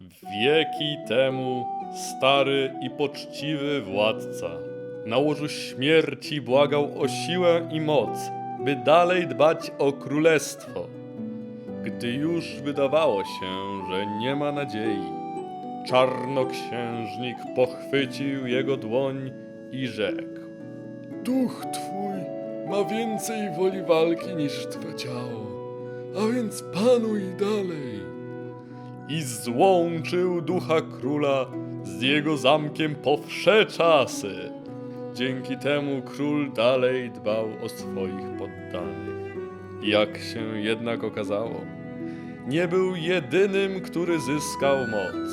Wieki temu stary i poczciwy władca na łożu śmierci błagał o siłę i moc, by dalej dbać o królestwo. Gdy już wydawało się, że nie ma nadziei, czarnoksiężnik pochwycił jego dłoń i rzekł. Duch twój ma więcej woli walki niż twe ciało, a więc panuj dalej. I złączył ducha króla z jego zamkiem po wsze czasy. Dzięki temu król dalej dbał o swoich poddanych. Jak się jednak okazało, nie był jedynym, który zyskał moc.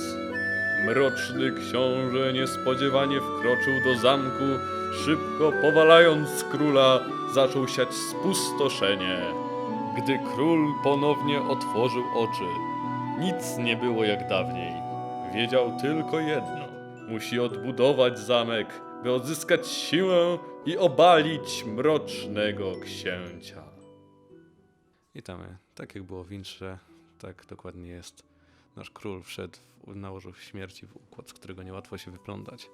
Mroczny książę niespodziewanie wkroczył do zamku, szybko powalając króla, zaczął siać spustoszenie. Gdy król ponownie otworzył oczy, nic nie było jak dawniej. Wiedział tylko jedno: musi odbudować zamek, by odzyskać siłę i obalić mrocznego księcia. Witamy. Tak jak było w Intrze, tak dokładnie jest. Nasz król wszedł w, na śmierci w układ, z którego niełatwo się wyplątać.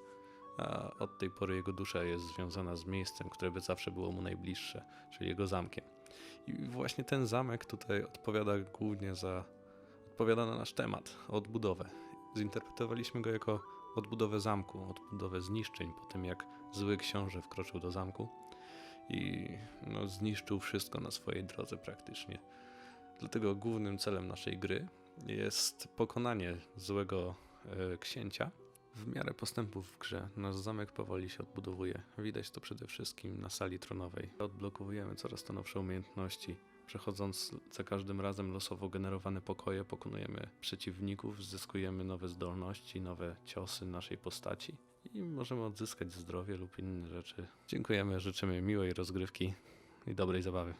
A od tej pory jego dusza jest związana z miejscem, które by zawsze było mu najbliższe, czyli jego zamkiem. I właśnie ten zamek tutaj odpowiada głównie za. Odpowiada na nasz temat, odbudowę. Zinterpretowaliśmy go jako odbudowę zamku, odbudowę zniszczeń po tym, jak zły książę wkroczył do zamku i no, zniszczył wszystko na swojej drodze praktycznie. Dlatego głównym celem naszej gry jest pokonanie złego e, księcia. W miarę postępów w grze nasz zamek powoli się odbudowuje. Widać to przede wszystkim na sali tronowej. Odblokowujemy coraz to nowsze umiejętności. Przechodząc za każdym razem losowo generowane pokoje, pokonujemy przeciwników, zyskujemy nowe zdolności, nowe ciosy naszej postaci i możemy odzyskać zdrowie lub inne rzeczy. Dziękujemy, życzymy miłej rozgrywki i dobrej zabawy.